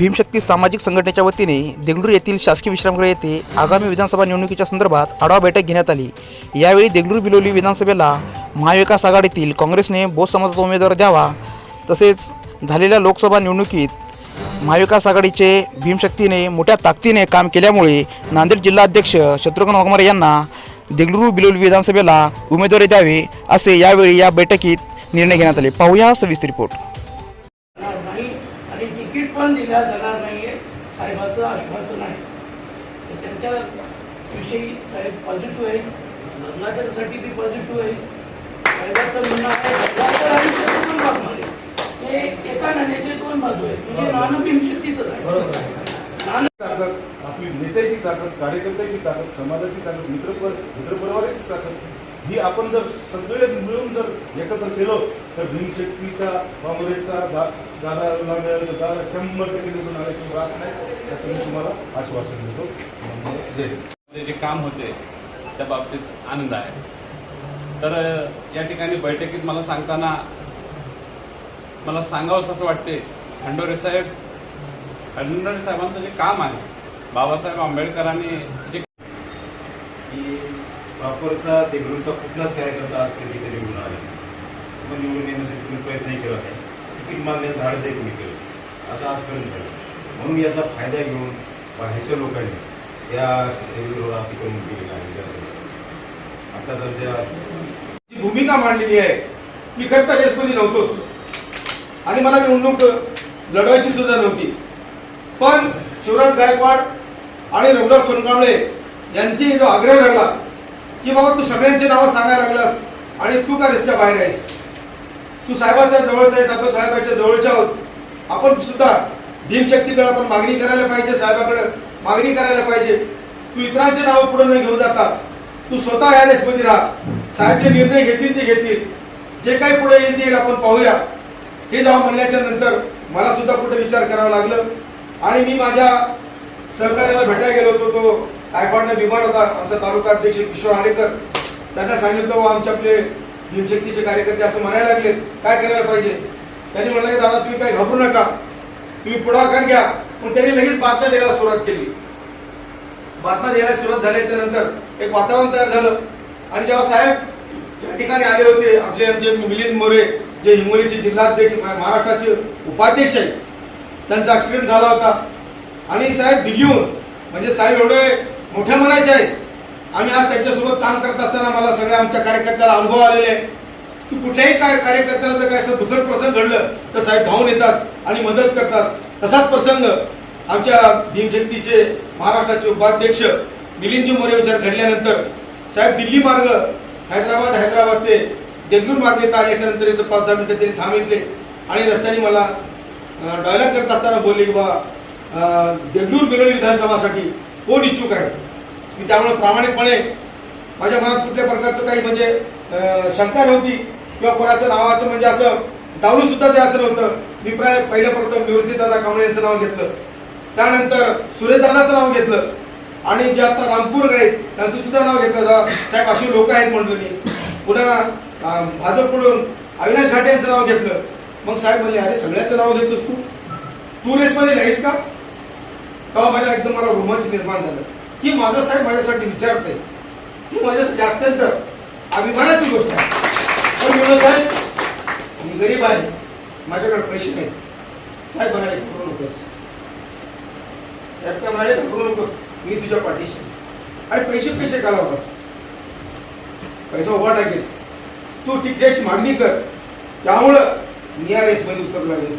भीमशक्ती सामाजिक संघटनेच्या वतीने देगलूर येथील शासकीय विश्रामगृह येथे आगामी विधानसभा निवडणुकीच्या संदर्भात आढावा बैठक घेण्यात आली. यावेळी देगलूर बिलोली विधानसभेला महाविकास आघाडीतील काँग्रेसने बौद्ध समाजाचा उमेदवार द्यावा तसेच झालेल्या लोकसभा निवडणुकीत महाविकास आघाडीचे भीमशक्तीने मोठ्या ताकदीने काम केल्यामुळे नांदेड जिल्हा अध्यक्ष शत्रुघ्न वाघमारे यांना देगलूर बिलोली विधानसभेला उमेदवारी द्यावे असे यावेळी या बैठकीत निर्णय घेण्यात आले. पाहूया सविस्तर रिपोर्ट. पण दिल्या जाणार नाहीये साहेबाचं आश्वासन आहे. तर त्यांच्या विषयी साहेब पॉझिटिव्ह आहे लग्नाच्यासाठी बी पॉझिटिव्ह आहे साहेबाचं म्हणणं आहे आणि आहे. हे एका नाण्याचे दोन बाजू आहेत. म्हणजे नाणं भीमशक्तीच आहे. ताकद आपली नेत्याची ताकद कार्यकर्त्याची ताकद समाजाची ताकद मित्र मित्रपरिवाराची ताकद. ही आपण जर सगळे मिळून जर एकत्र केलो तर भीमशक्तीचा काँग्रेसचा दादा शंभर टक्के निवडून आल्याची राहत नाही. त्याचं मी तुम्हाला आश्वासन देतो. जय हिंद. मध्ये जे काम होते त्या बाबतीत आनंद आहे. तर या ठिकाणी बैठकीत मला सांगताना मला सांगावंसं असं वाटते खंडोरे साहेब खंडोरे साहेबांचं जे काम आहे बाबासाहेब आंबेडकरांनी जे की प्रॉपरचा देगलूरचा कुठलाच कार्यकर्ता आजपर्यंत इथे निवडून आला नाही. मग निवडून येण्यासाठी तुम्ही प्रयत्नही केला नाही. तिकीट मागण्यात धाडसही कोणी केलं? असं आजपर्यंत झालं म्हणून याचा फायदा घेऊन बाहेरच्या लोकांनी या देगलूरवर अतिक्रमण केलेलं आहे विधानसभेचं आता सध्या जी भूमिका मांडलेली आहे मी करता तर रेसमध्ये नव्हतोच. आणि मला निवडणूक लढवायची सुद्धा नव्हती. पण शिवराज गायकवाड आणि रघुनाथ सोनकांबळे यांची जो आग्रह झाला की बाबा तू सगळ्यांची नावं सांगायला लागलास आणि तू का रस्त्या बाहेर आहेस? तू साहेबाच्या जवळच आहेस आपण साहेबाच्या जवळच्या आहोत. आपण सुद्धा भीमशक्तीकडे आपण मागणी करायला पाहिजे साहेबाकडे मागणी करायला पाहिजे. तू इतरांची नावं पुढे न घेऊ जाता तू स्वतः या रेसमध्ये राहा. साहेब जे निर्णय घेतील ते घेतील. जे काही पुढे येतील आपण पाहूया. हे जेव्हा म्हणल्याच्या नंतर मला सुद्धा कुठे विचार करावा लागलं. आणि मी माझ्या सहकार्याला भेटायला गेलो होतो तो गायकवाडनं बिमार होता. आमचा तालुका अध्यक्ष किशोर हाडेकर त्यांना सांगितलं व आमचे आपले भीमशक्तीचे कार्यकर्ते असं म्हणायला लागले काय करायला पाहिजे? त्यांनी म्हणलं की दादा तुम्ही काही घाबरू नका. तुम्ही पुढाकार घ्या. पण त्यांनी लगेच बातम्या द्यायला सुरुवात केली. बातम्या द्यायला सुरुवात झाल्याच्यानंतर एक वातावरण तयार झालं. आणि जेव्हा साहेब या ठिकाणी आले होते आपले आमचे मिलिंद मोरे जे हिंगोलीचे जिल्हाध्यक्ष महाराष्ट्राचे उपाध्यक्ष आहेत त्यांचा ऍक्सिडेंट झाला होता. आणि साहेब दिल्लीहून म्हणजे साहेब एवढे मोठ्या म्हणायचे आहेत आम्ही आज त्यांच्यासोबत काम करत असताना मला सगळ्या आमच्या कार्यकर्त्याला अनुभव आलेले आहे की कुठल्याही काय कार्यकर्त्याला जर काय असं दुःखद प्रसंग घडलं तर साहेब धावून येतात आणि मदत करतात. तसाच प्रसंग आमच्या भीमशक्तीचे महाराष्ट्राचे उपाध्यक्ष मिलिंदजी मोरे विचार घडल्यानंतर साहेब दिल्ली मार्ग हैदराबाद हैदराबाद ते देगलूर मार्ग येता आल्याच्यानंतर इथं पाच दहा मिनिटं त्यांनी थांबितले आणि रस्त्याने मला डायलॉग करत असताना बोलले की बा देगलूर बिलोली विधानसभासाठी कोण इच्छुक आहे? मी त्यामुळे प्रामाणिकपणे माझ्या मनात कुठल्या प्रकारचं काही म्हणजे शंका नव्हती किंवा कोणाचं नावाचं म्हणजे असं डावलून सुद्धा द्यायचं नव्हतं. मी प्राय पहिल्या प्रथम निवृत्तीदादा कांबळे यांचं नाव घेतलं. त्यानंतर सुरेशदादाचं नाव घेतलं. आणि जे आता रामपूर आहेत त्यांचं सुद्धा नाव घेतलं. दादा साहेब अशी लोक आहेत म्हटलं मी. पुन्हा भाजपकडून अविनाश घाटे यांचं नाव घेतलं. मग साहेब म्हणले अरे सगळ्याचं नाव घेतोस तू? तू रेसमध्ये नाहीस का? तेव्हा माझ्या एकदम मला रोमांच निर्माण झालं. की माझं साहेब माझ्यासाठी विचारते ही माझ्यासाठी अत्यंत अभिमानाची गोष्ट आहे. पण मी साहेब मी गरीब आहे. माझ्याकडे पैसे नाही साहेब म्हणाले घाबरू नकोस साहेब काय म्हणाले घाबरू नकोस मी तुझ्या पाठीशी आणि पैसे पैसे का लावलास पैसा उभा टाकेल. तू तिकीटची मागणी कर. त्यामुळं मी या रेसमध्ये उतरला गेलो